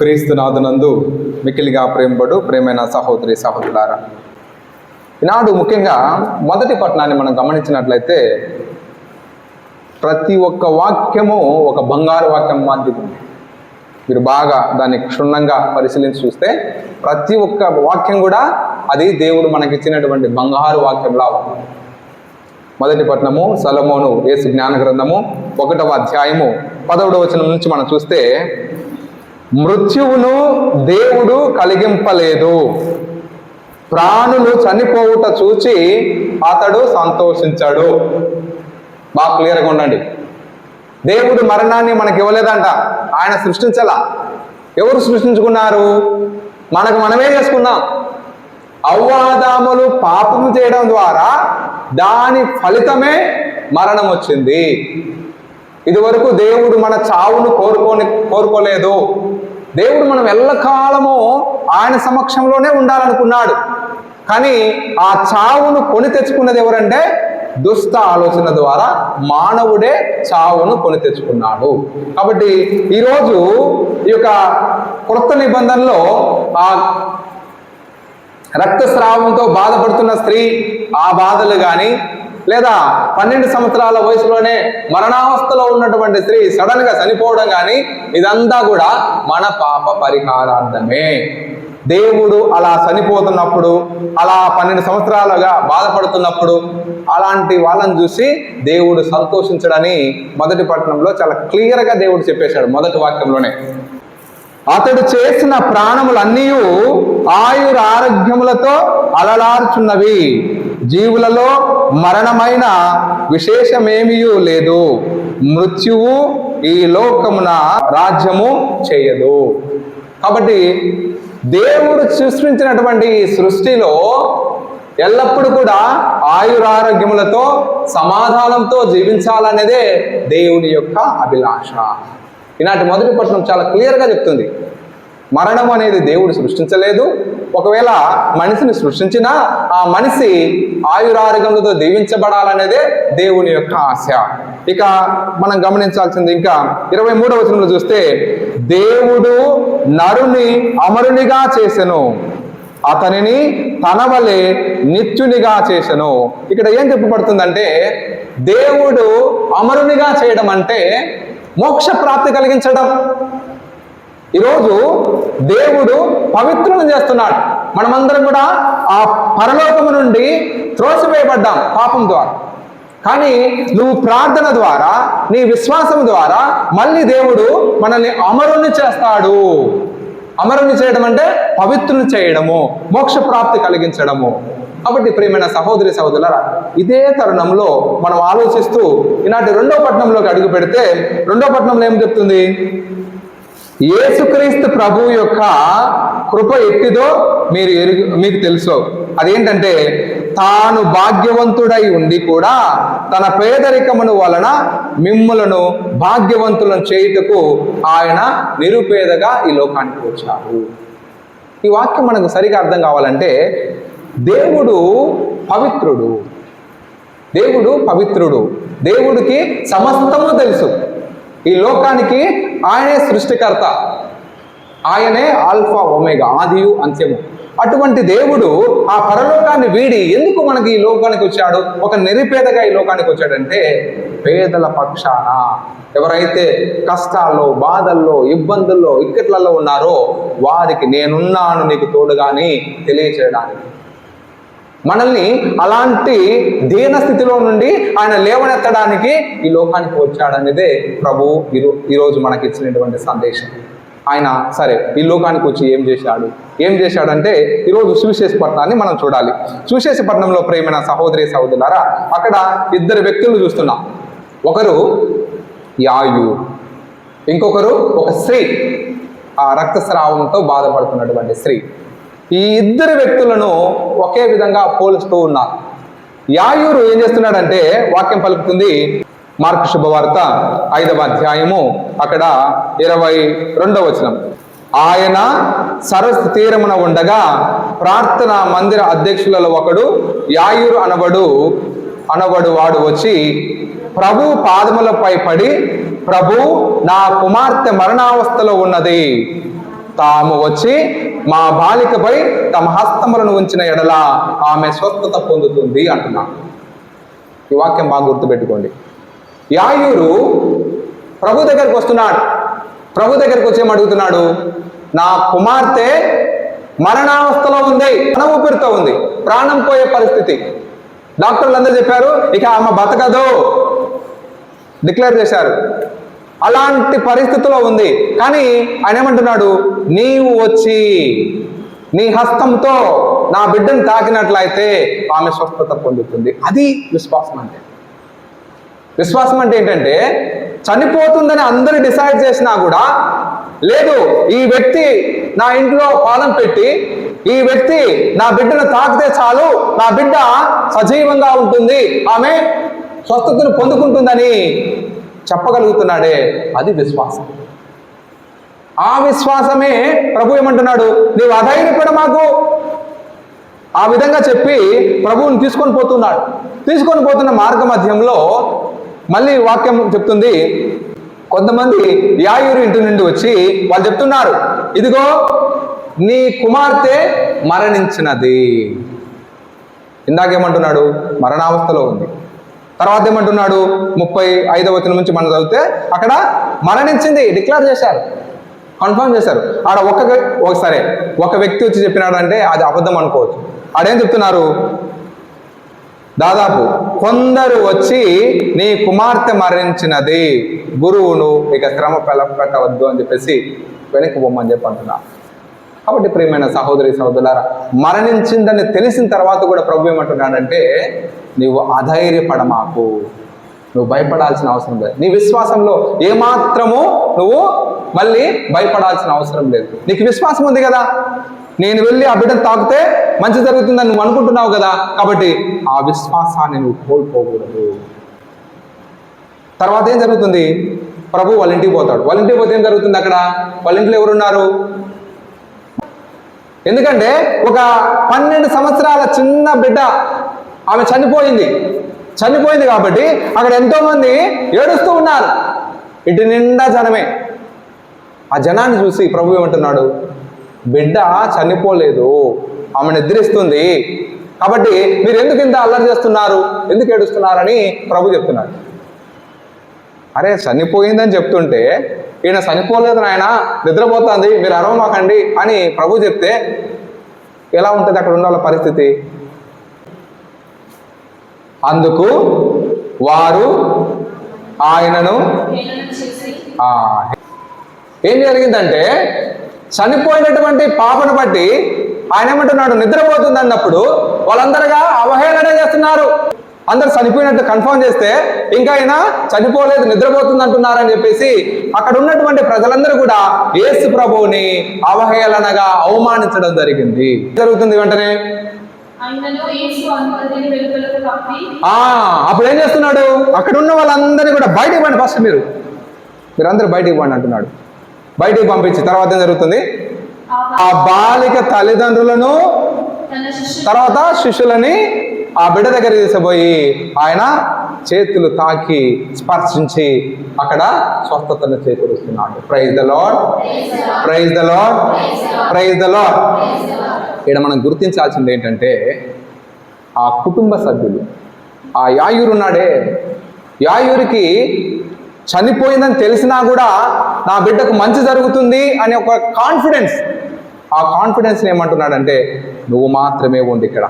క్రీస్తునాథునందు మికిలిగా ప్రేమబడు ప్రేమైన సహోదరి సహోదరులారా. ఈనాడు ముఖ్యంగా మొదటి పట్టణాన్ని మనం గమనించినట్లయితే ప్రతి ఒక్క వాక్యము ఒక బంగారు వాక్యం మాదిరి ఉంది. మీరు బాగా దాన్ని క్షుణ్ణంగా పరిశీలించి చూస్తే ప్రతి ఒక్క వాక్యం కూడా అది దేవుడు మనకిచ్చినటువంటి బంగారు వాక్యంలా ఉంది. మొదటి పట్నము సలమోను ఏసు జ్ఞాన గ్రంథము ఒకటవ అధ్యాయము పదవడవ వచనం నుంచి మనం చూస్తే మృత్యువును దేవుడు కలిగింపలేదు. ప్రాణులు చనిపోవుట చూచి అతడు సంతోషించాడు. బాగా క్లియర్గా ఉండండి. దేవుడు మరణాన్ని మనకి ఇవ్వలేదంట. ఆయన సృష్టించలా. ఎవరు సృష్టించుకున్నారు? మనకు మనమే చేసుకున్నాం. అవ్వాదాములు పాపం చేయడం ద్వారా దాని ఫలితమే మరణం వచ్చింది. ఇదివరకు దేవుడు మన చావును కోరుకోని కోరుకోలేదు. దేవుడు మనం ఎల్లకాలము ఆయన సమక్షంలోనే ఉండాలనుకున్నాడు. కానీ ఆ చావును కొని తెచ్చుకున్నది ఎవరంటే? దుష్ట ఆలోచన ద్వారా మానవుడే చావును కొని తెచ్చుకున్నాడు. కాబట్టి ఈరోజు ఈ యొక్క కొత్త నిబంధనలో ఆ రక్తస్రావంతో బాధపడుతున్న స్త్రీ ఆ బాధలు కానీ లేదా పన్నెండు సంవత్సరాల వయసులోనే మరణావస్థలో ఉన్నటువంటి స్త్రీ సడన్గా చనిపోవడం కానీ ఇదంతా కూడా మన పాప పరిహారార్థమే. దేవుడు అలా చనిపోతున్నప్పుడు అలా పన్నెండు సంవత్సరాలుగా బాధపడుతున్నప్పుడు అలాంటి వాళ్ళని చూసి దేవుడు సంతోషించడని మొదటి పట్టణంలో చాలా క్లియర్గా దేవుడు చెప్పేశాడు మొదటి వాక్యంలోనే. అతడు చేసిన ప్రాణములన్నీ ఆయుర ఆరోగ్యములతో అలలార్చున్నవి. జీవులలో మరణమైన విశేషమేమీ లేదు. మృత్యువు ఈ లోకమున రాజ్యము చేయదు. కాబట్టి దేవుడు సృష్టించినటువంటి ఈ సృష్టిలో ఎల్లప్పుడూ కూడా ఆయురారోగ్యములతో సమాధానంతో జీవించాలనేదే దేవుని యొక్క అభిలాష. ఈనాటి మొదటి పట్టణం చాలా క్లియర్గా చెప్తుంది. మరణం అనేది దేవుడు సృష్టించలేదు. ఒకవేళ మనిషిని సృష్టించినా ఆ మనిషి ఆయురారోగ్యములతో దీవించబడాలనేదే దేవుని యొక్క ఆశ. ఇక మనం గమనించాల్సింది ఇంకా ఇరవై మూడవ వచనంలో చూస్తే దేవుడు నరుని అమరునిగా చేసెను అతనిని తన వలె నిత్యునిగా చేసెను. ఇక్కడ ఏం చెప్పబడుతుందంటే దేవుడు అమరునిగా చేయడం అంటే మోక్ష ప్రాప్తి కలిగించడం. ఈరోజు దేవుడు పవిత్రులను చేస్తున్నాడు. మనమందరం కూడా ఆ పరలోకము నుండి త్రోసివేయబడ్డాం పాపం ద్వారా. కానీ నువ్వు ప్రార్థన ద్వారా నీ విశ్వాసం ద్వారా మళ్ళీ దేవుడు మనల్ని అమరుని చేస్తాడు. అమరుని చేయడం అంటే పవిత్రుని చేయడము మోక్ష ప్రాప్తి కలిగించడము. కాబట్టి ప్రియమైన సహోదరి సహోదరులరా ఇదే తరుణంలో మనం ఆలోచిస్తూ ఈనాటి రెండో పట్టణంలోకి అడుగు పెడితే రెండో పట్టణంలో ఏం చెప్తుంది? యేసుక్రీస్తు ప్రభు యొక్క కృప ఎట్టిదో మీరు ఎరుగు మీకు తెలుసు. అదేంటంటే తాను భాగ్యవంతుడై ఉండి కూడా తన పేదరికమును వలన మిమ్ములను భాగ్యవంతులను చేయుటకు ఆయన నిరుపేదగా ఈ లోకానికి వచ్చారు ఈ వాక్యం మనకు సరిగా అర్థం కావాలంటే దేవుడు పవిత్రుడు. దేవుడు పవిత్రుడు. దేవుడికి సమస్తము తెలుసు. ఈ లోకానికి ఆయనే సృష్టికర్త. ఆయనే ఆల్ఫా ఒమేగా ఆదియు అంత్యము. అటువంటి దేవుడు ఆ పరలోకాన్ని వీడి ఎందుకు మనకి ఈ లోకానికి వచ్చాడు? ఒక నిరుపేదగా ఈ లోకానికి వచ్చాడంటే పేదల పక్షాన. ఎవరైతే కష్టాల్లో బాధల్లో ఇబ్బందుల్లో ఇక్కట్లలో ఉన్నారో వారికి నేనున్నాను నీకు తోడుగాని తెలియచేయడానికి. మనల్ని అలాంటి దీన స్థితిలో నుండి ఆయన లేవనెత్తడానికి ఈ లోకానికి వచ్చాడనేదే ప్రభు ఈరో ఈరోజు మనకి ఇచ్చినటువంటి సందేశం. ఆయన సరే ఈ లోకానికి వచ్చి ఏం చేశాడు? ఏం చేశాడంటే ఈరోజు సువిశేషపట్నాన్ని మనం చూడాలి. సువిశేషపట్నంలో ప్రేమైన సహోదరి సహోదరులారా అక్కడ ఇద్దరు వ్యక్తులు చూస్తున్నాం. ఒకరు యాయు ఇంకొకరు ఒక స్త్రీ. ఆ రక్తస్రావంతో బాధపడుతున్నటువంటి స్త్రీ. ఈ ఇద్దరు వ్యక్తులను ఒకే విధంగా పోలుస్తూ ఉన్నారు. యాయూరు ఏం చేస్తున్నాడంటే వాక్యం పలుకుతుంది. మార్కు శుభవార్త ఐదవ అధ్యాయము అక్కడ ఇరవై రెండవ వచనం. ఆయన సరస్సు తీరమున ఉండగా ప్రార్థన మందిర అధ్యక్షులలో ఒకడు యాయూరు అనబడు అనబడు వాడు వచ్చి ప్రభు పాదములపై పడి ప్రభు నా కుమార్తె మరణావస్థలో ఉన్నది. తాము వచ్చి మా బాలికపై తమ హస్తములను ఉంచిన ఎడల ఆమె స్వస్థత పొందుతుంది అంటున్నాను ఈ వాక్యం బాగా గుర్తుపెట్టుకోండి. యాయూరు ప్రభు దగ్గరికి వస్తున్నాడు. ప్రభు దగ్గరికి వచ్చి అడుగుతున్నాడు? నా కుమార్తె మరణావస్థలో ఉంది ప్రాణ ఊపిరితో ఉంది ప్రాణం పోయే పరిస్థితి. డాక్టర్లు అందరూ చెప్పారు ఇక ఆమె బతకదు. డిక్లేర్ చేశారు. అలాంటి పరిస్థితిలో ఉంది. కానీ ఆయన ఏమంటున్నాడు? నీవు వచ్చి నీ హస్తంతో నా బిడ్డను తాకినట్లయితే ఆమె స్వస్థత పొందుతుంది. అది విశ్వాసం అంటే. విశ్వాసం అంటే ఏంటంటే చనిపోతుందని అందరూ డిసైడ్ చేసినా కూడా లేదు ఈ వ్యక్తి నా ఇంట్లో పాదం పెట్టి ఈ వ్యక్తి నా బిడ్డను తాకితే చాలు నా బిడ్డ సజీవంగా ఉంటుంది ఆమె స్వస్థతను పొందుకుంటుందని చెప్పగలుగుతున్నాడే? అది విశ్వాసం. ఆ విశ్వాసమే ప్రభు ఏమంటున్నాడు? నీవు అధైర్యపడ మాకు. ఆ విధంగా చెప్పి ప్రభువుని తీసుకొని పోతున్నాడు. తీసుకొని పోతున్న మార్గ మధ్యంలో మళ్ళీ వాక్యం చెప్తుంది. కొంతమంది యాయూరు ఇంటి నుండి వచ్చి వాళ్ళు చెప్తున్నారు ఇదిగో నీ కుమార్తె మరణించినది. ఇందాకేమంటున్నాడు? మరణావస్థలో ఉంది. తర్వాత ఏమంటున్నాడు? ముప్పై ఐదవ వచనం నుంచి మనం చదివితే అక్కడ మరణించింది డిక్లేర్ చేశారు. కన్ఫర్మ్ చేశారు. ఆడ ఒక ఒక సరే ఒక వ్యక్తి వచ్చి చెప్పినాడు అంటే అది అబద్ధం అనుకోవచ్చు. ఆడేం చెప్తున్నారు? దాదాపు కొందరు వచ్చి నీ కుమార్తె మరణించినది గురువును ఇక శ్రమ పెట్టవద్దు అని చెప్పేసి వెనక్కి బొమ్మని చెప్పి అంటున్నారు కాబట్టి ప్రియమైన సహోదరి సహోదరులారా మరణించిందని తెలిసిన తర్వాత కూడా ప్రభు ఏమంటున్నాడంటే నీవు అధైర్యపడమాకు. నువ్వు భయపడాల్సిన అవసరం లేదు. నీ విశ్వాసంలో ఏమాత్రము నువ్వు మళ్ళీ భయపడాల్సిన అవసరం లేదు. నీకు విశ్వాసం ఉంది కదా? నేను వెళ్ళి ఆ బిడ్డను తాకితే మంచి జరుగుతుందని నువ్వు అనుకుంటున్నావు కదా? కాబట్టి ఆ విశ్వాసాన్ని నువ్వు కోల్పోకూడదు. తర్వాత ఏం జరుగుతుంది? ప్రభు వాళ్ళ ఇంటికి పోతాడు. వాళ్ళ ఇంటికి పోతే ఏం జరుగుతుంది అక్కడ? వాళ్ళ ఇంట్లో ఎవరున్నారు? ఎందుకంటే ఒక పన్నెండు సంవత్సరాల చిన్న బిడ్డ ఆమె చనిపోయింది. చనిపోయింది కాబట్టి అక్కడ ఎంతోమంది ఏడుస్తూ ఉన్నారు. ఇటు నిండా జనమే. ఆ జనాన్ని చూసి ప్రభు ఏమంటున్నాడు? బిడ్డ చనిపోలేదు. ఆమె నిద్రిస్తుంది. కాబట్టి మీరు ఎందుకు ఇంత అల్లరి చేస్తున్నారు? ఎందుకు ఏడుస్తున్నారని ప్రభు చెప్తున్నాడు. అరే చనిపోయిందని చెప్తుంటే ఈయన చనిపోలేదు నాయన నిద్రపోతుంది మీరు అరవమాకండి అని ప్రభు చెప్తే ఎలా ఉంటుంది అక్కడ ఉండాల పరిస్థితి? అందుకు వారు ఆయనను ఏం జరిగిందంటే చనిపోయినటువంటి పాపను బట్టి ఆయన ఏమంటున్నాడు? నిద్రపోతుంది అన్నప్పుడు వాళ్ళందరుగా అవహేళన చేస్తున్నారు. అందరు చనిపోయినట్టు కన్ఫర్మ్ చేస్తే ఇంకా ఆయన చనిపోలేదు నిద్రపోతుంది అంటున్నారని చెప్పేసి అక్కడ ఉన్నటువంటి ప్రజలందరూ కూడా యేసు ప్రభువుని అవహేళనగా అవమానించడం జరిగింది. జరుగుతుంది వెంటనే? అప్పుడు ఏం చేస్తున్నాడు? అక్కడ ఉన్న వాళ్ళందరినీ కూడా బయటికి పండి ఫస్ట్ మీరు. మీరందరూ బయటికి పండి అంటున్నాడు. బయటికి పంపించి తర్వాత ఏం జరుగుతుంది? ఆ బాలిక తల్లిదండ్రులను తర్వాత శిష్యులని ఆ బిడ్డ దగ్గర తీసుకుపోయి ఆయన చేతులు తాకి స్పర్శించి అక్కడ స్వస్థతను చేకూరుస్తున్నాడు. Praise the Lord praise the Lord praise the Lord ఇక్కడ మనం గుర్తించాల్సింది ఏంటంటే ఆ కుటుంబ సభ్యులు ఆ యాయూరు ఉన్నాడే. యాయూరికి చనిపోయిందని తెలిసినా కూడా నా బిడ్డకు మంచి జరుగుతుంది అనే ఒక కాన్ఫిడెన్స్ ఆ కాన్ఫిడెన్స్ ఏమంటున్నాడంటే నువ్వు మాత్రమే ఉంది ఇక్కడ.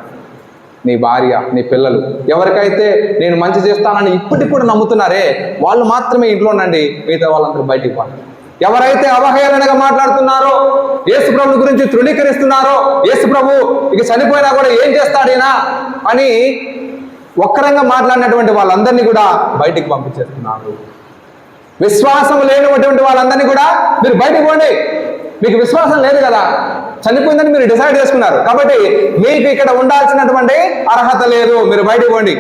నీ భార్య నీ పిల్లలు. ఎవరికైతే నేను మంచి చేస్తానని ఇప్పటికి కూడా నమ్ముతున్నారే వాళ్ళు మాత్రమే ఇంట్లో ఉండండి మిగతా వాళ్ళందరూ బయటికి పోండి. ఎవరైతే అవహేళనగా మాట్లాడుతున్నారో యేసు ప్రభు గురించి తృణీకరిస్తున్నారో యేసు ప్రభు ఇక చనిపోయినా కూడా ఏం చేస్తాడేనా అని ఒక్కరంగా మాట్లాడినటువంటి వాళ్ళందరినీ కూడా బయటికి పంపించేస్తున్నారు. విశ్వాసం లేనటువంటి వాళ్ళందరినీ కూడా మీరు బయటికి పోండి. మీకు విశ్వాసం లేదు కదా. చనిపోయిందని మీరు డిసైడ్ చేసుకున్నారు. కాబట్టి మీకు ఇక్కడ ఉండాల్సినటువంటి అర్హత లేదు. మీరు బయటికి పోండి.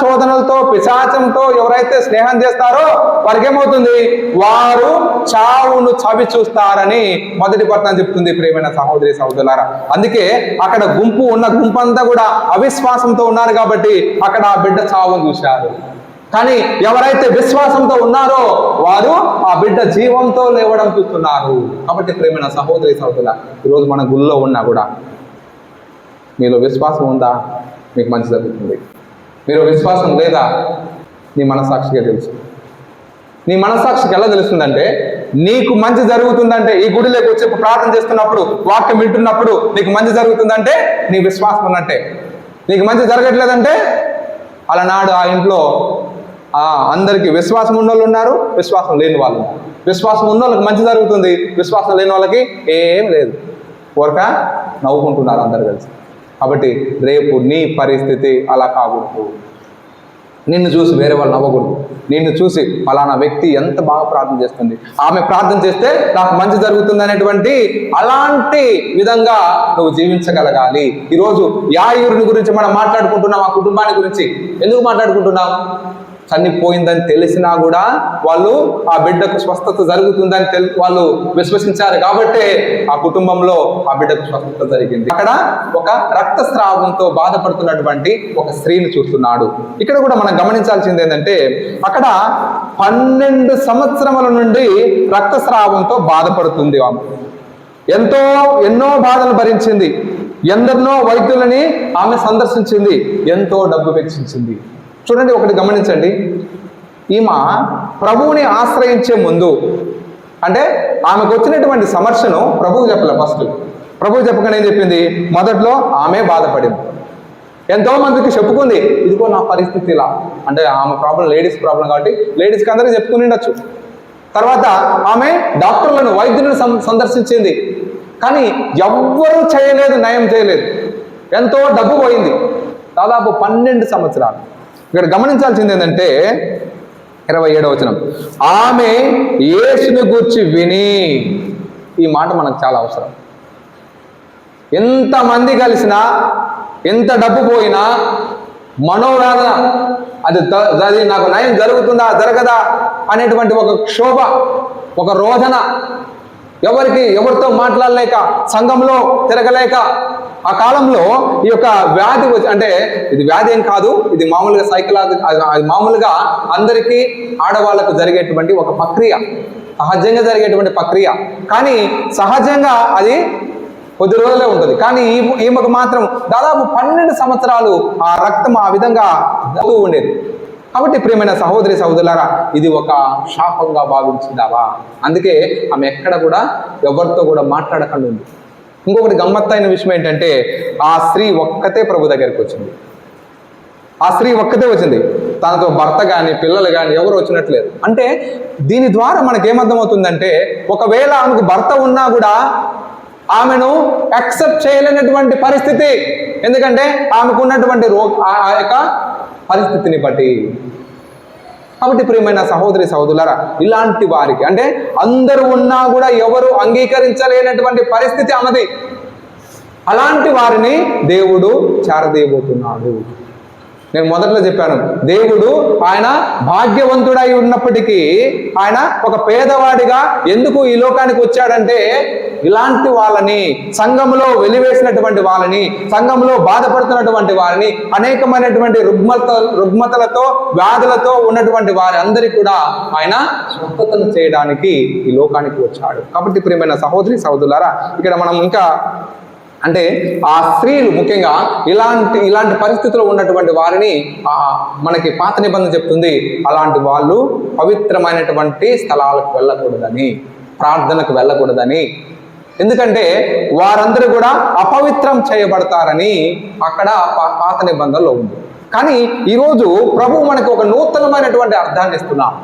శోధనలతో పిశాచంతో ఎవరైతే స్నేహం చేస్తారో వారికి ఏమవుతుంది వారు చావును చవి చూస్తారని మొదటి పట్టణం చెప్తుంది ప్రేమైన సహోదరి సహోదరులారా. అందుకే అక్కడ గుంపు ఉన్న గుంపు అంతా కూడా అవిశ్వాసంతో ఉన్నారు కాబట్టి అక్కడ ఆ బిడ్డ చావును చూశారు. కానీ ఎవరైతే విశ్వాసంతో ఉన్నారో వారు ఆ బిడ్డ జీవంతో లేవడం చూస్తున్నారు. కాబట్టి ప్రేమైన సహోదరి సహోదరుల ఈరోజు మన గుళ్ళో ఉన్నా కూడా మీలో విశ్వాసం ఉందా? మీకు మంచి జరుగుతుంది. మీరు విశ్వాసం లేదా? నీ మనసాక్షిగా తెలుసు. నీ మనసాక్షికి ఎలా తెలుస్తుందంటే నీకు మంచి జరుగుతుందంటే ఈ గుడిలోకి వచ్చి ప్రార్థన చేస్తున్నప్పుడు వాక్యం వింటున్నప్పుడు నీకు మంచి జరుగుతుందంటే నీ విశ్వాసం ఉన్నట్టే. నీకు మంచి జరగట్లేదంటే అలనాడు ఆ ఇంట్లో అందరికీ విశ్వాసం ఉన్నోళ్ళు ఉన్నారు విశ్వాసం లేని వాళ్ళు ఉన్నారు. విశ్వాసం ఉన్న వాళ్ళకి మంచి జరుగుతుంది విశ్వాసం లేని వాళ్ళకి ఏం లేదు. ఊరక నవ్వుకుంటున్నారు అందరు కలిసి. కాబట్టి రేపు నీ పరిస్థితి అలా కాకూడదు. నిన్ను చూసి వేరే వాళ్ళు నవ్వకూడదు. నిన్ను చూసి ఫలానా వ్యక్తి ఎంత బాగా ప్రార్థన చేస్తుంది. ఆమె ప్రార్థన చేస్తే నాకు మంచి జరుగుతుంది అనేటువంటి అలాంటి విధంగా నువ్వు జీవించగలగాలి. ఈరోజు యాయూరుని గురించి మనం మాట్లాడుకుంటున్నాం ఆ కుటుంబాన్ని గురించి. ఎందుకు మాట్లాడుకుంటున్నాం? చనిపోయిందని తెలిసినా కూడా వాళ్ళు ఆ బిడ్డకు స్వస్థత జరుగుతుందని తెలి వాళ్ళు విశ్వసించారు కాబట్టే ఆ కుటుంబంలో ఆ బిడ్డకు స్వస్థత జరిగింది. అక్కడ ఒక రక్తస్రావంతో బాధపడుతున్నటువంటి ఒక స్త్రీని చూస్తున్నాడు. ఇక్కడ కూడా మనం గమనించాల్సింది ఏంటంటే అక్కడ పన్నెండు సంవత్సరముల నుండి రక్తస్రావంతో బాధపడుతుంది ఆమె. ఎంతో ఎన్నో బాధలు భరించింది. ఎందరినో వైద్యులని ఆమె సందర్శించింది. ఎంతో డబ్బు వెచ్చించింది. చూడండి ఒకటి గమనించండి. ఈమె ప్రభువుని ఆశ్రయించే ముందు అంటే ఆమెకు వచ్చినటువంటి సమస్యను ప్రభువు చెప్పలే ఫస్ట్ ప్రభువు చెప్పకుండా ఏం చెప్పింది? మొదట్లో ఆమె బాధపడింది. ఎంతో మందికి చెప్పుకుంది ఇదిగో నా పరిస్థితి ఇలా. అంటే ఆమె ప్రాబ్లం లేడీస్ ప్రాబ్లం కాబట్టి లేడీస్కి అందరికీ చెప్పుకుని ఉండొచ్చు. తర్వాత ఆమె డాక్టర్లను వైద్యులను సందర్శించింది. కానీ ఎవ్వరూ చేయలేదు నయం చేయలేదు. ఎంతో డబ్బు పోయింది. దాదాపు పన్నెండు సంవత్సరాలు. ఇక్కడ గమనించాల్సింది ఏంటంటే ఇరవై ఏడవ వచనం. ఆమె యేసుని గూర్చి విని ఈ మాట మనకు చాలా అవసరం. ఎంతమంది కలిసినా ఎంత డబ్బు పోయినా మనోవేదన అది అది నాకు నయం జరుగుతుందా జరగదా అనేటువంటి ఒక క్షోభ ఒక రోదన ఎవరికి ఎవరితో మాట్లాడలేక సంఘంలో తిరగలేక ఆ కాలంలో ఈ యొక్క వ్యాధి వచ్చి అంటే ఇది వ్యాధి ఏం కాదు ఇది మామూలుగా సైకలాజీ అది మామూలుగా అందరికీ ఆడవాళ్ళకు జరిగేటువంటి ఒక ప్రక్రియ సహజంగా జరిగేటువంటి ప్రక్రియ. కానీ సహజంగా అది కొద్ది రోజులే ఉంటుంది. కానీ ఈ ఈమెకు మాత్రం దాదాపు పన్నెండు సంవత్సరాలు ఆ రక్తం ఆ విధంగా ఉండేది. కాబట్టి ప్రియమైన సహోదరి సహోదరులారా ఇది ఒక శాపంగా భావించిందావా? అందుకే ఆమె ఎక్కడ కూడా ఎవరితో కూడా మాట్లాడకుండా ఉంది. ఇంకొకటి గమ్మత్తైన విషయం ఏంటంటే ఆ స్త్రీ ఒక్కతే ప్రభు దగ్గరికి వచ్చింది. ఆ స్త్రీ ఒక్కతే వచ్చింది. తనతో భర్త కానీ పిల్లలు కానీ ఎవరు వచ్చినట్లేదు. అంటే దీని ద్వారా మనకి ఏమర్థమవుతుందంటే ఒకవేళ ఆమెకు భర్త ఉన్నా కూడా ఆమెను యాక్సెప్ట్ చేయలేనటువంటి పరిస్థితి. ఎందుకంటే ఆమెకు ఉన్నటువంటి రో ఆ యొక్క పరిస్థితిని బట్టి. కాబట్టి ప్రియమైన సహోదరి సహోదరులారా ఇలాంటి వారికి అంటే అందరూ ఉన్నా కూడా ఎవరు అంగీకరించలేనటువంటి పరిస్థితి అన్నది. అలాంటి వారిని దేవుడు చేరదీయబోతున్నాడు. నేను మొదట్లో చెప్పాను. దేవుడు ఆయన భాగ్యవంతుడై ఉన్నప్పటికీ ఆయన ఒక పేదవాడిగా ఎందుకు ఈ లోకానికి వచ్చాడంటే ఇలాంటి వాళ్ళని సంఘంలో వెలివేసినటువంటి వాళ్ళని సంఘంలో బాధపడుతున్నటువంటి వారిని అనేకమైనటువంటి రుగ్మత రుగ్మతలతో వ్యాధులతో ఉన్నటువంటి వారి అందరికీ కూడా ఆయన స్వస్థతను చేయడానికి ఈ లోకానికి వచ్చాడు. కాబట్టి ప్రియమైన సహోదరి సహోదరులారా ఇక్కడ మనం ఇంకా అంటే ఆ స్త్రీలు ముఖ్యంగా ఇలాంటి ఇలాంటి పరిస్థితుల్లో ఉన్నటువంటి వారిని మనకి పాత నిబంధన చెప్తుంది అలాంటి వాళ్ళు పవిత్రమైనటువంటి స్థలాలకు వెళ్ళకూడదని ప్రార్థనకు వెళ్ళకూడదని. ఎందుకంటే వారందరూ కూడా అపవిత్రం చేయబడతారని అక్కడ పాత నిబంధనలో ఉంది. కానీ ఈరోజు ప్రభు మనకు ఒక నూతనమైనటువంటి అర్థాన్ని ఇస్తున్నాం.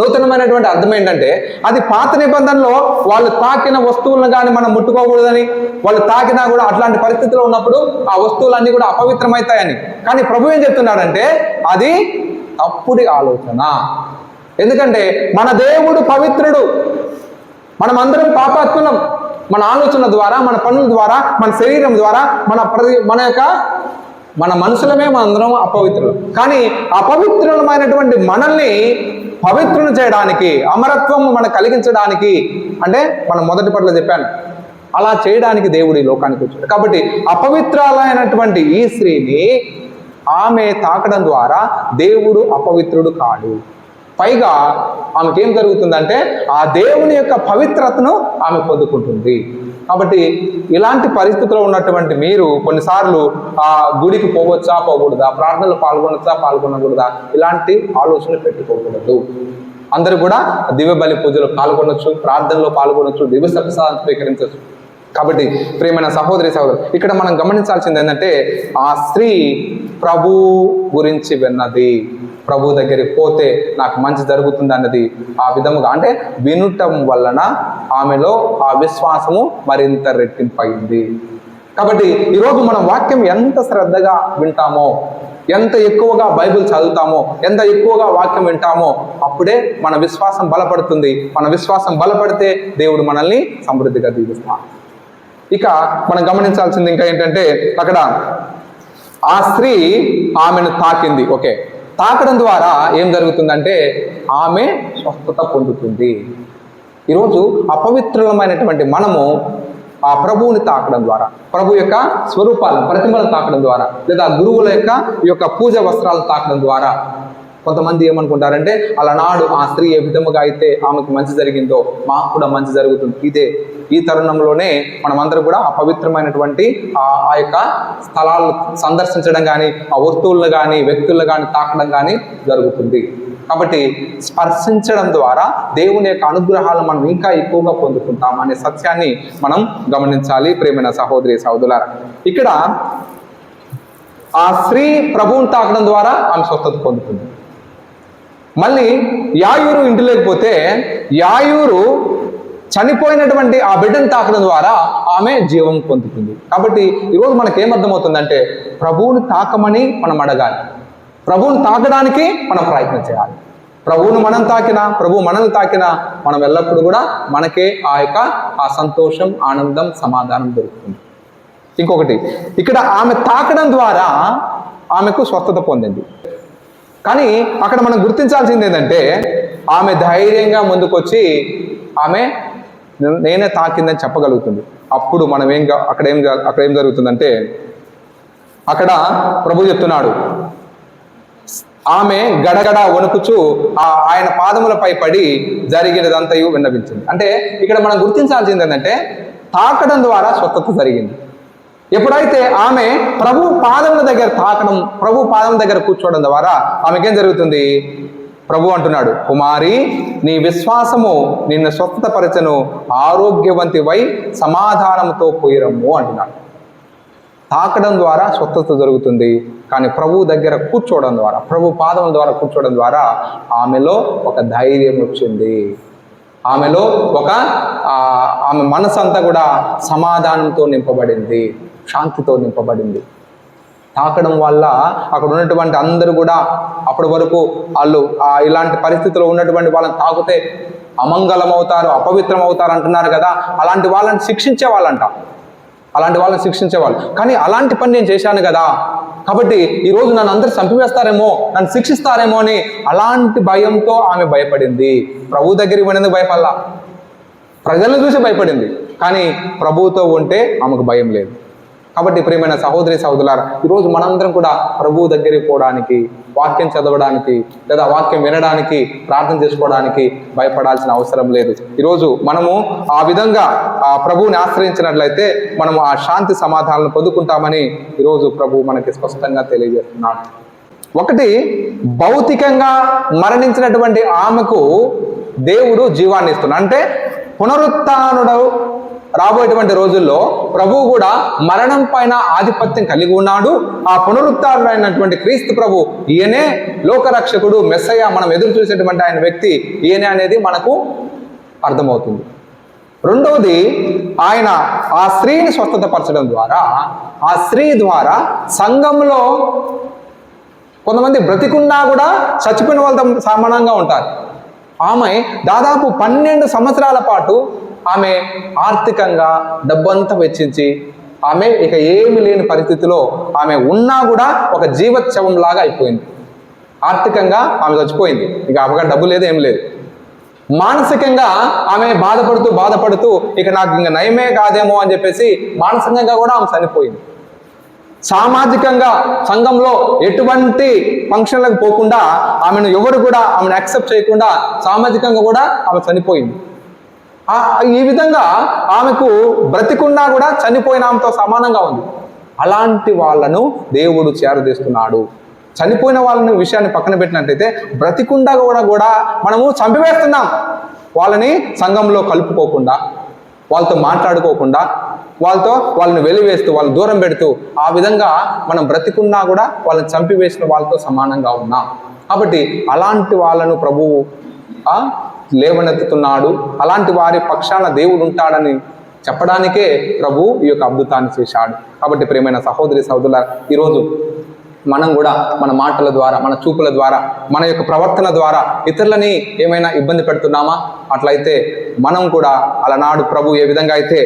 నూతనమైనటువంటి అర్థం ఏంటంటే అది పాత నిబంధనలో వాళ్ళు తాకిన వస్తువులను కానీ మనం ముట్టుకోకూడదని వాళ్ళు తాకినా కూడా అట్లాంటి పరిస్థితిలో ఉన్నప్పుడు ఆ వస్తువులన్నీ కూడా అపవిత్రమవుతాయని. కానీ ప్రభు ఏం చెప్తున్నాడంటే అది తప్పుడి ఆలోచన. ఎందుకంటే మన దేవుడు పవిత్రుడు. మనం అందరం పాపాత్ములం. మన ఆలోచన ద్వారా మన పనుల ద్వారా మన శరీరం ద్వారా మన ప్రతి మన యొక్క మన మనుషులమే మనందరం అపవిత్రులు. కానీ అపవిత్రులమైనటువంటి మనల్ని పవిత్రులు చేయడానికి అమరత్వం మనకు కలిగించడానికి అంటే మనం మొదటి పట్ల చెప్పాను అలా చేయడానికి దేవుడు ఈ లోకానికి వచ్చాడు. కాబట్టి అపవిత్రాలైనటువంటి ఈ స్త్రీని ఆమె తాకడం ద్వారా దేవుడు అపవిత్రుడు కాడు. పైగా ఆమెకేం జరుగుతుందంటే ఆ దేవుని యొక్క పవిత్రతను ఆమె పొందుకుంటుంది. కాబట్టి ఇలాంటి పరిస్థితిలో ఉన్నటువంటి మీరు కొన్నిసార్లు ఆ గుడికి పోవచ్చా పోకూడదా? ప్రార్థనలు పాల్గొనొచ్చా పాల్గొనకూడదా? ఇలాంటి ఆలోచన పెట్టుకోకూడదు. అందరూ కూడా దివ్య బలి పూజలో పాల్గొనొచ్చు ప్రార్థనలో పాల్గొనొచ్చు దివ్య ప్రసాదం స్వీకరించవచ్చు కాబట్టి ప్రేమైన సహోదరి సహోదరు ఇక్కడ మనం గమనించాల్సింది ఏంటంటే ఆ స్త్రీ ప్రభు గురించి విన్నది. ప్రభు దగ్గరికి పోతే నాకు మంచి జరుగుతుంది అన్నది ఆ విధముగా అంటే వినుటం వలన ఆమెలో ఆ విశ్వాసము మరింత రెట్టింపైంది కాబట్టి ఈరోజు మనం వాక్యం ఎంత శ్రద్ధగా వింటామో ఎంత ఎక్కువగా బైబిల్ చదువుతామో ఎంత ఎక్కువగా వాక్యం వింటామో అప్పుడే మన విశ్వాసం బలపడుతుంది. మన విశ్వాసం బలపడితే దేవుడు మనల్ని సమృద్ధిగా దీవిస్తాడు. ఇక మనం గమనించాల్సింది ఇంకా ఏంటంటే అక్కడ ఆ స్త్రీ ఆమెను తాకింది ఓకే. తాకడం ద్వారా ఏం జరుగుతుందంటే ఆమె స్వస్థత పొందుతుంది. ఈరోజు అపవిత్రమైనటువంటి మనము ఆ ప్రభువుని తాకడం ద్వారా ప్రభు యొక్క స్వరూపాలను ప్రతిమలను తాకడం ద్వారా లేదా గురువుల యొక్క ఈ యొక్క పూజ వస్త్రాలను తాకడం ద్వారా కొంతమంది ఏమనుకుంటారంటే అలనాడు ఆ స్త్రీ ఏ విధముగా అయితే ఆమెకు మంచి జరిగిందో మాకు కూడా మంచి జరుగుతుంది. ఇదే ఈ తరుణంలోనే మనమందరం కూడా ఆ పవిత్రమైనటువంటి ఆ ఆ యొక్క స్థలాలను సందర్శించడం కానీ ఆ వస్తువులను కానీ వ్యక్తులను కానీ తాకడం కానీ జరుగుతుంది. కాబట్టి స్పర్శించడం ద్వారా దేవుని యొక్క అనుగ్రహాలు మనం ఇంకా ఎక్కువగా పొందుకుంటాం అనే సత్యాన్ని మనం గమనించాలి ప్రేమైన సహోదరి సహోదరులారా. ఇక్కడ ఆ స్త్రీ ప్రభువుని తాకడం ద్వారా ఆమె స్వస్థత పొందుతుంది. మళ్ళీ యాయూరు ఇంటి లేకపోతే యాయూరు చనిపోయినటువంటి ఆ బిడ్డను తాకడం ద్వారా ఆమె జీవం పొందుతుంది. కాబట్టి ఈరోజు మనకి ఏమర్థమవుతుందంటే ప్రభువుని తాకమని మనం అడగాలి. ప్రభువుని తాకడానికి మనం ప్రయత్నం చేయాలి. ప్రభువును మనం తాకినా ప్రభు మనల్ని తాకినా మనం ఎల్లప్పుడూ కూడా మనకే ఆ యొక్క ఆ సంతోషం ఆనందం సమాధానం దొరుకుతుంది. ఇంకొకటి ఇక్కడ ఆమె తాకడం ద్వారా ఆమెకు స్వస్థత పొందింది. కానీ అక్కడ మనం గుర్తించాల్సింది ఏంటంటే ఆమె ధైర్యంగా ముందుకొచ్చి ఆమె నేనే తాకిందని చెప్పగలుగుతుంది. అప్పుడు మనం ఏం అక్కడ ఏం అక్కడ ఏం జరుగుతుందంటే అక్కడ ప్రభు చెప్తున్నాడు. ఆమె గడగడ వణుకుచు ఆ ఆయన పాదములపై పడి జరిగినదంతయు విన్నవించింది. అంటే ఇక్కడ మనం గుర్తించాల్సింది ఏంటంటే తాకడం ద్వారా స్వస్థత జరిగింది. ఎప్పుడైతే ఆమె ప్రభు పాదముల దగ్గర తాకడం ప్రభు పాదం దగ్గర కూర్చోవడం ద్వారా ఆమెకేం జరుగుతుంది? ప్రభు అంటున్నాడు కుమారి నీ విశ్వాసము నిన్ను ఆరోగ్యవంతి ఆరోగ్యవంతివై సమాధానంతో పోయిరమ్ము అంటున్నాడు. తాకడం ద్వారా స్వస్థత జరుగుతుంది కానీ ప్రభు దగ్గర కూర్చోవడం ద్వారా ప్రభు పాదముల ద్వారా కూర్చోవడం ద్వారా ఆమెలో ఒక ధైర్యం వచ్చింది. ఆమెలో ఒక ఆమె మనసు అంతా కూడా సమాధానంతో నింపబడింది. శాంతితో నింపబడింది. తాకడం వల్ల అక్కడ ఉన్నటువంటి అందరూ కూడా అప్పటి వరకు వాళ్ళు ఇలాంటి పరిస్థితిలో ఉన్నటువంటి వాళ్ళని తాకితే అమంగళం అవుతారు అపవిత్రం అవుతారు అంటున్నారు కదా. అలాంటి వాళ్ళని శిక్షించే వాళ్ళంట. అలాంటి వాళ్ళని శిక్షించేవాళ్ళు కానీ అలాంటి పని నేను చేశాను కదా. కాబట్టి ఈరోజు నన్ను అందరు చంపివేస్తారేమో నన్ను శిక్షిస్తారేమో అని అలాంటి భయంతో ఆమె భయపడింది. ప్రభు దగ్గరికి పోయినందుకు భయపడలా. ప్రజలను చూసి భయపడింది. కానీ ప్రభువుతో ఉంటే ఆమెకు భయం లేదు. కాబట్టి ప్రియమైన సహోదరి సహోదరులారా ఈరోజు మనందరం కూడా ప్రభువు దగ్గరికి పోవడానికి వాక్యం చదవడానికి లేదా వాక్యం వినడానికి ప్రార్థన చేసుకోవడానికి భయపడాల్సిన అవసరం లేదు. ఈరోజు మనము ఆ విధంగా ఆ ప్రభువుని ఆశ్రయించినట్లయితే మనము ఆ శాంతి సమాధానాలను పొందుకుంటామని ఈరోజు ప్రభు మనకి స్పష్టంగా తెలియజేస్తున్నాడు. ఒకటి భౌతికంగా మరణించినటువంటి ఆమెకు దేవుడు జీవాన్ని ఇస్తున్నాడు. అంటే పునరుత్నుడు రాబోయేటువంటి రోజుల్లో ప్రభువు కూడా మరణం పైన ఆధిపత్యం కలిగి ఉన్నాడు. ఆ పునరుద్ధారుడైనటువంటి క్రీస్తు ప్రభు ఈయనే లోకరక్షకుడు మెస్సయ్య మనం ఎదురు చూసేటువంటి ఆయన వ్యక్తి ఈయనే అనేది మనకు అర్థమవుతుంది. రెండవది ఆయన ఆ స్త్రీని స్వస్థతపరచడం ద్వారా ఆ స్త్రీ ద్వారా సంఘంలో కొంతమంది బ్రతికున్నా కూడా చచ్చిపోయిన వాళ్ళతో సమానంగా ఉంటారు. ఆమె దాదాపు పన్నెండు సంవత్సరాల పాటు ఆమె ఆర్థికంగా డబ్బంతా వెచ్చించి ఆమె ఇక ఏమి లేని పరిస్థితిలో ఆమె ఉన్నా కూడా ఒక జీవోత్సవం లాగా అయిపోయింది. ఆర్థికంగా ఆమె చచ్చిపోయింది. ఇక ఆమెగా డబ్బు లేదు ఏం లేదు. మానసికంగా ఆమె బాధపడుతూ బాధపడుతూ ఇక నాకు ఇంకా నయమే కాదేమో అని చెప్పేసి మానసికంగా కూడా ఆమె చనిపోయింది. సామాజికంగా సంఘంలో ఎటువంటి ఫంక్షన్లకు పోకుండా ఆమెను ఎవరు కూడా ఆమెను యాక్సెప్ట్ చేయకుండా సామాజికంగా కూడా ఆమె చనిపోయింది. ఈ విధంగా ఆమెకు బ్రతికున్నా కూడా చనిపోయిన ఆమెతో సమానంగా ఉంది. అలాంటి వాళ్ళను దేవుడు చేరదీస్తున్నాడు. చనిపోయిన వాళ్ళని విషయాన్ని పక్కన పెట్టినట్టయితే బ్రతికుండా కూడా కూడా మనము చంపివేస్తున్నాం. వాళ్ళని సంఘంలో కలుపుకోకుండా వాళ్ళతో మాట్లాడుకోకుండా వాళ్ళతో వాళ్ళని వెలివేస్తూ వాళ్ళని దూరం పెడుతూ ఆ విధంగా మనం బ్రతికున్నా కూడా వాళ్ళని చంపివేసిన వాళ్ళతో సమానంగా ఉన్నాం. కాబట్టి అలాంటి వాళ్ళను ప్రభువు లేవనెత్తుతున్నాడు. అలాంటి వారి పక్షాన దేవుడు ఉంటాడని చెప్పడానికే ప్రభు ఈ యొక్క అద్భుతాన్ని చేశాడు. కాబట్టి ప్రేమైన సహోదరి సహోదరుల ఈరోజు మనం కూడా మన మాటల ద్వారా మన చూపుల ద్వారా మన యొక్క ప్రవర్తన ద్వారా ఇతరులని ఏమైనా ఇబ్బంది పెడుతున్నామా? అట్లయితే మనం కూడా అలనాడు ప్రభు ఏ విధంగా అయితే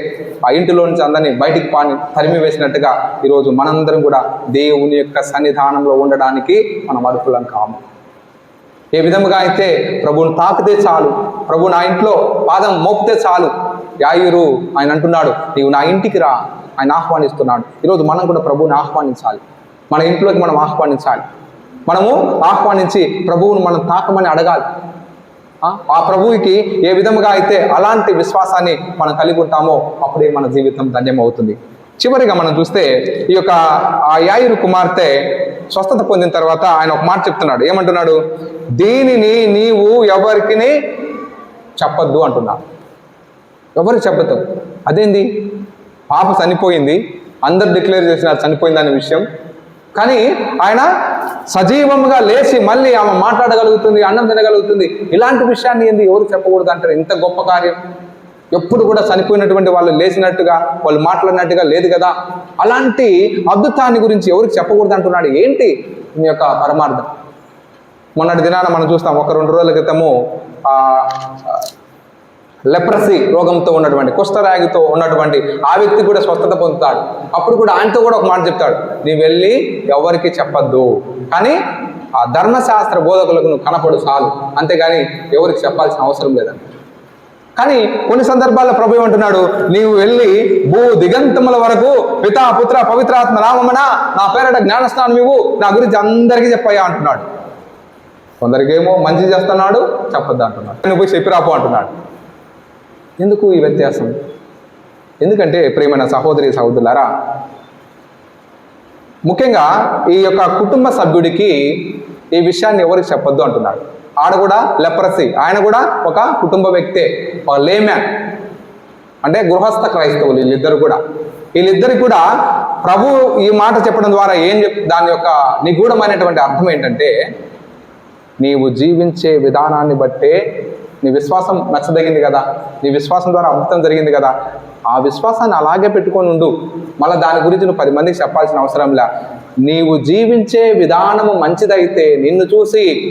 ఆ ఇంటిలో నుంచి అందరినీ బయటికి పాని తరిమి వేసినట్టుగా ఈరోజు మనందరం కూడా దేవుని యొక్క సన్నిధానంలో ఉండడానికి మనం అర్హులం కాము. ఏ విధముగా అయితే ప్రభువుని తాకితే చాలు ప్రభు నా ఇంట్లో పాదం మోపితే చాలు. యాయురు ఆయన అంటున్నాడు నీవు నా ఇంటికి రా. ఆయన ఆహ్వానిస్తున్నాడు. ఈరోజు మనం కూడా ప్రభువుని ఆహ్వానించాలి. మన ఇంట్లోకి మనం ఆహ్వానించాలి. మనము ఆహ్వానించి ప్రభువును మనం తాకమని అడగాలి. ఆ ఆ ప్రభువుకి ఏ విధముగా అయితే అలాంటి విశ్వాసాన్ని మనం కలిగి ఉంటామో అప్పుడే మన జీవితం ధన్యమవుతుంది. చివరిగా మనం చూస్తే ఈ యొక్క ఆ యాయురు కుమార్తె స్వస్థత పొందిన తర్వాత ఆయన ఒక మాట చెప్తున్నాడు. ఏమంటున్నాడు? దీనిని నీవు ఎవరికి చెప్పద్దు అంటున్నాడు. ఎవరికి చెప్పద్దు? అదేంది? పాప చనిపోయింది. అందరు డిక్లేర్ చేసినారు చనిపోయిందనే విషయం. కానీ ఆయన సజీవంగా లేచి మళ్ళీ ఆమె మాట్లాడగలుగుతుంది అన్నం తినగలుగుతుంది. ఇలాంటి విషయాన్ని ఏంది ఎవరు చెప్పకూడదు అంటారు? ఇంత గొప్ప కార్యం. ఎప్పుడు కూడా చనిపోయినటువంటి వాళ్ళు లేచినట్టుగా వాళ్ళు మాట్లాడినట్టుగా లేదు కదా? అలాంటి అద్భుతాన్ని గురించి ఎవరికి చెప్పకూడదు అంటున్నాడు. ఏంటి? మీ యొక్క పరమార్థం. మొన్నటి దినాన మనం చూస్తాం ఒక రెండు రోజుల క్రితము లెప్రసీ రోగంతో ఉన్నటువంటి కుష్ఠరాగితో ఉన్నటువంటి ఆ వ్యక్తి కూడా స్వస్థత పొందుతాడు. అప్పుడు కూడా ఆయనతో కూడా ఒక మాట చెప్తాడు నీ వెళ్ళి ఎవరికి చెప్పద్దు. కానీ ఆ ధర్మశాస్త్ర బోధకులకు నువ్వు కనపడు చాలు. అంతేగాని ఎవరికి చెప్పాల్సిన అవసరం లేదండి కానీ కొన్ని సందర్భాల్లో ప్రభు ఏమంటున్నాడు నీవు వెళ్ళి భూ దిగంతముల వరకు పితా పుత్ర పవిత్రాత్మ నామమున నా పేరట జ్ఞానస్నానం ఇవ్వు. నా గురించి అందరికీ చెప్పయ్యా అంటున్నాడు. కొందరికేమో మంచి చేస్తున్నాడు చెప్పొద్దు అంటున్నాడు. నువ్వు పోయి చెప్పిరాపు అంటున్నాడు. ఎందుకు ఈ వ్యత్యాసం? ఎందుకంటే ప్రేమైన సహోదరి సహోదరులారా ముఖ్యంగా ఈ యొక్క కుటుంబ సభ్యుడికి ఈ విషయాన్ని ఎవరికి చెప్పొద్దు అంటున్నాడు. ఆడ కూడా లెప్రసీ. ఆయన కూడా ఒక కుటుంబ వ్యక్తే ఒక లేమ్యాన్ అంటే గృహస్థ క్రైస్తవులు వీళ్ళిద్దరు కూడా. వీళ్ళిద్దరికి కూడా ప్రభు ఈ మాట చెప్పడం ద్వారా ఏం చెప్ దాని యొక్క నిగూఢమైనటువంటి అర్థం ఏంటంటే నీవు జీవించే విధానాన్ని బట్టే నీ విశ్వాసం నచ్చదగింది కదా. నీ విశ్వాసం ద్వారా అద్భుతం జరిగింది కదా. ఆ విశ్వాసాన్ని అలాగే పెట్టుకొని ఉండు. మళ్ళీ దాని గురించి నువ్వు పది మందికి చెప్పాల్సిన అవసరం లే. నీవు జీవించే విధానము మంచిదైతే నిన్ను చూసి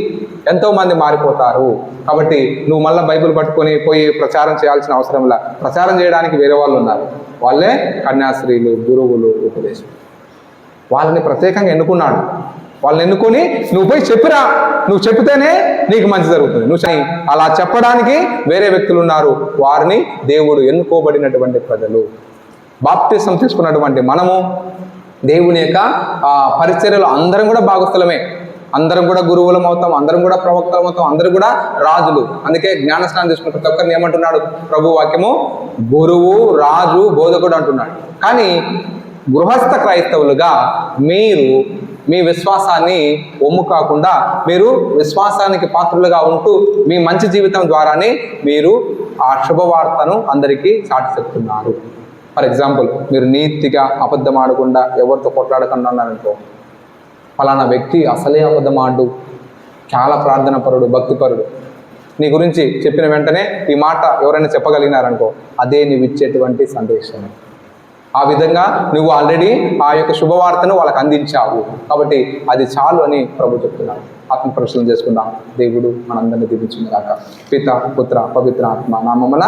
ఎంతోమంది మారిపోతారు. కాబట్టి నువ్వు మళ్ళీ బైబిల్ పట్టుకొని పోయి ప్రచారం చేయాల్సిన అవసరం లే. ప్రచారం చేయడానికి వేరే వాళ్ళు ఉన్నారు. వాళ్ళే కన్యాశ్రీలు గురువులు ఉపదేశం వాళ్ళని ప్రత్యేకంగా ఎన్నుకున్నాడు. వాళ్ళని ఎన్నుకొని నువ్వు పోయి చెప్పిరా. నువ్వు చెప్తేనే నీకు మంచి జరుగుతుంది. నువ్వు చెయ్. అలా చెప్పడానికి వేరే వ్యక్తులు ఉన్నారు. వారిని దేవుడు ఎన్నుకోబడినటువంటి ప్రజలు. బాప్తిసం తీసుకున్నటువంటి మనము దేవుని యొక్క పరిచర్యలు అందరం కూడా భాగస్థలమే. అందరం కూడా గురువులం అవుతాం అందరం కూడా ప్రవక్తలం అవుతాం అందరూ కూడా రాజులు. అందుకే జ్ఞానస్నానం తీసుకున్న ప్రతి ఒక్కరిని ఏమంటున్నాడు? ప్రభు వాక్యము గురువు రాజు బోధకుడు అంటున్నాడు. కానీ గృహస్థ క్రైస్తవులుగా మీరు మీ విశ్వాసాన్ని ఒమ్ము కాకుండా మీరు విశ్వాసానికి పాత్రులుగా ఉంటూ మీ మంచి జీవితం ద్వారానే మీరు ఆ శుభవార్తను అందరికీ చాటి చెప్తున్నారు ఫర్ ఎగ్జాంపుల్ మీరు నీతిగా అబద్ధం ఆడకుండా ఎవరితో కొట్లాడకుండా ఉన్నారనుకో ఫలానా వ్యక్తి అసలే అబద్ధం ఆడు. చాలా ప్రార్థన పరుడు భక్తిపరుడు నీ గురించి చెప్పిన వెంటనే ఈ మాట ఎవరైనా చెప్పగలిగినారనుకో అదే నీవు ఇచ్చేటువంటి సందేశం ఆ విధంగా నువ్వు ఆల్రెడీ ఆ యొక్క శుభవార్తను వాళ్ళకి అందించావు. కాబట్టి అది చాలు అని ప్రభు చెప్తున్నాడు. ఆత్మ పరిశీలన చేసుకుందాం. దేవుడు మనందరినీ దీపించిన దాకా పిత పుత్ర పవిత్ర ఆత్మ నామమున